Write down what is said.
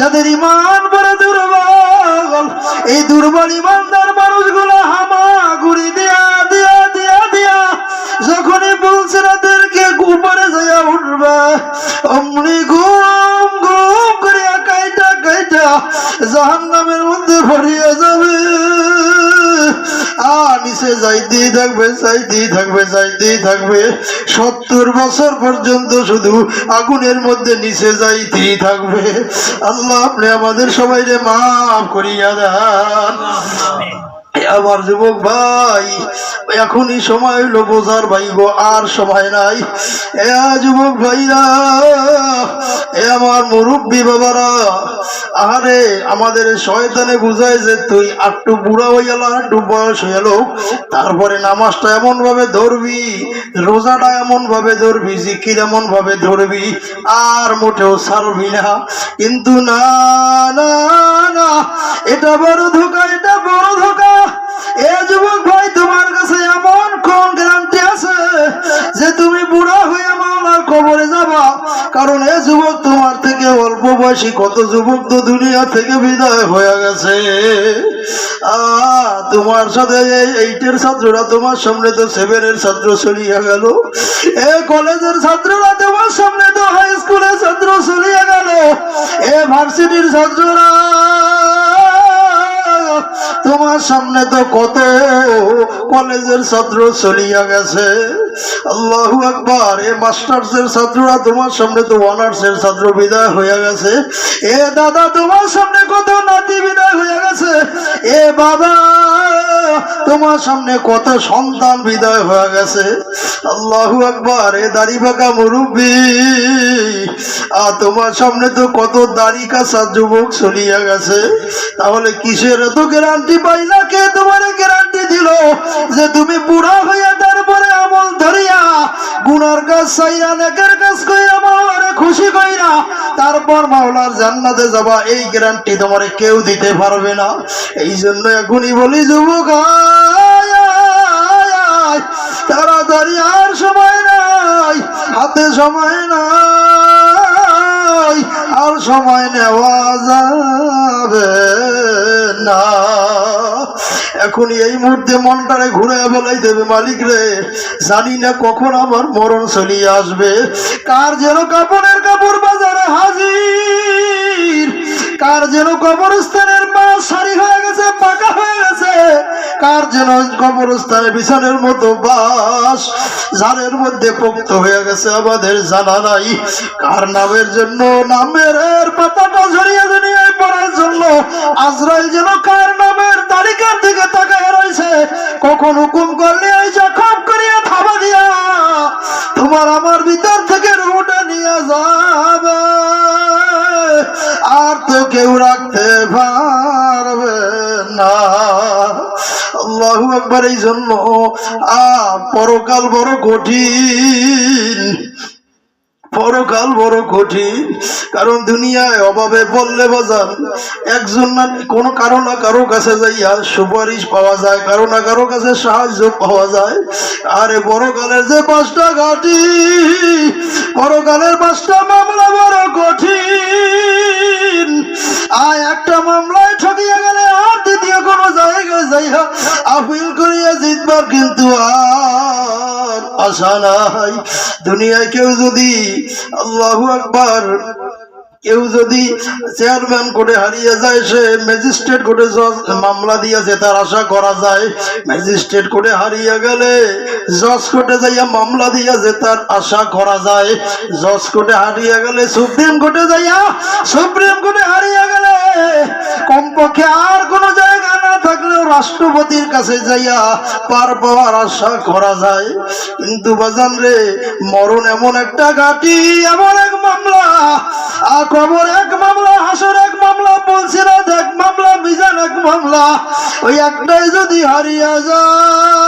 যাদের ইমান বড় দুর্বল, এই দুর্বল ইমানদার মানুষগুলো হামা গুড়ি দিয়া দিয়া দিয়া দিয়া, যখনই বলছে তাদেরকে উপরে যাইয়া উঠবে, অমনি ঘুম ঘুম করিয়া কাইটা কাইটা জাহান্নামের আর যাইতেই থাকবে যাইতেই থাকবে যাইতেই থাকবে। সত্তর বছর পর্যন্ত শুধু আগুনের মধ্যে নিচে যাইতেই থাকবে। আল্লাহ, আপনি আমাদের সবাই রে মাফ করিয়া দেন। আমার যুবক ভাই, এখনই সময় হলো বোঝার ভাই গো, আর সময় নাই। এ যুবক ভাইরা, এ আমার মুরব্বী বাবারা আরে আমাদের শয়তানে বুঝায় যে তুই আটটু বুড়া হয়ে গেল বয়স হয়ে গেল তারপরে নামাজটা এমন ভাবে ধরবি, রোজাটা এমন ভাবে ধরবি, জিকির এমন ভাবে ধরবি, আর মোটেও ছাড়বি না। কিন্তু না না না, এটা বড় ধোকা, এটা বড় ধোকা। এ যুবক ভাই, তোমার কাছে এমন কোন গ্যারান্টি আছে যে তুমি বুড়া হয়ে মাওলার কবরে যাবা? কারণ এ যুবক থেকে অল্প বয়সী কত যুবক তো দুনিয়া থেকে বিদায় হয়ে গেছে। তোমার সাথে এই এইটের ছাত্ররা তোমার সামনে তো সেভেনের ছাত্র চলিয়া গেল। এ কলেজের ছাত্ররা তোমার সামনে তো হাই স্কুলের ছাত্র চলিয়া গেল। এ ভার্সিটির ছাত্ররা সামনে তো কত কলেজের ছাত্র চলিয়া গেছে। আল্লাহু আকবার, এ মাস্টার্সের ছাত্ররা তোমার সামনে তো অনার্সের ছাত্র বিদায় হয়ে গেছে। এ দাদা, তোমার সামনে কত নাতি বিদায় হয়ে গেছে। এ বাবা, তোমার সামনে কত সন্তান বিদায় হয়ে গেছে। আল্লাহু আকবার, এ দাড়ি বাঁকা মুরব্বী আর তোমার সামনে তো কত দাড়ি কাঁচা যুবক চলিয়া গেছে। তাহলে কিসের এত গ্যারান্টি পাইলা? কে তোমার গ্যারান্টি দিল যে তুমি বুড়া হইয়া তারপরে আমল ধরিয়া গুনার কাজ চাইয়া নেকের কাজ কইরা মাওলারে খুশি কইরা তারপর মাওলার জান্নাতে যাবা, এই গ্যারান্টি তোমার কেউ দিতে পারবে না। এই জন্য এখনই বলি, যুবক তাড়াতাড়ি আর সময় নাই, হাতে সময় নাই, আর সময় নেওয়া যাবে না। এখন এই মুহূর্তে মনটারে ঘুরে বলাই দেবে মালিক রে। জানি না কখন আমার মরণ চলিয়ে আসবে। কার যেন কাপড়ের কাপড় বাজারে হাজির? কার যেন কবরস্থানের পাশ সারি হয়ে গেছে, পাকা হয়ে গেছে? কার যেন কবরস্থানে বিছানের মতো বাস ঝাড়ের মধ্যে পোক্ত হয়ে গেছে, আমাদের জানা নাই। কার নামের জন্য, নামের পাতাটা ঝরিয়ে দুনিয়ায় পড়ার জন্য আজরাইল যেন কার দিকে তাকায় রয়েছে কখন হুকুম করলে ওই জখম করিয়া থাবা দিয়া তোমার আমার ভিতর থেকে রুটে নিয়ে যাবে। আর তো কেউ রাখতে পারবে না। আল্লাহু একবার এই জন্য পরকাল বড় কঠিন। পরকাল বড় কঠিন। কারণ দুনিয়ায় অভাবে বললে বাজার একজন না কোনো কারও না কারও কাছে যাইয়া সুপারিশ পাওয়া যায়, কারও না কারও কাছে সাহায্য পাওয়া যায়। আরে বড়কালের যে পাঁচটা ঘাটি বড়কালের পাঁচটা মামলা বড় কঠিন। জায়গায় আপিল করিয়া জিতবার কিন্তু আর আশা নাই। দুনিয়ায় কেউ যদি আল্লাহ আকবার কেউ যদি চেয়ারম্যান কোর্টে হারিয়ে যায়, সে ম্যাজিস্ট্রেট কোর্টে জজ মামলা দিয়েছে, তার আশা করা যায় ম্যাজিস্ট্রেট কোর্টে হারিয়ে গেলে জজ কোর্টে যাইয়া মামলা দিয়েছে, তার আশা করা যায় জজ কোর্টে হারিয়ে গেলে, সুপ্রিম কোর্টে যাইয়া সুপ্রিম কোর্টে হারিয়ে গেলে কমপক্ষে আর কোনো জায়গা না থাকলেও রাষ্ট্রপতির কাছে যাইয়া পার পাওয়ার আশা করা যায়। কিন্তু বাজান রে, মরণ এমন একটা ঘাটি, এমন এক মামলা কবর এক মামলা, হাসর, এক মামলা পলসিরাত এক মামলা, মিজান, এক মামলা। ওই একটাই যদি হারিয়ে যায়।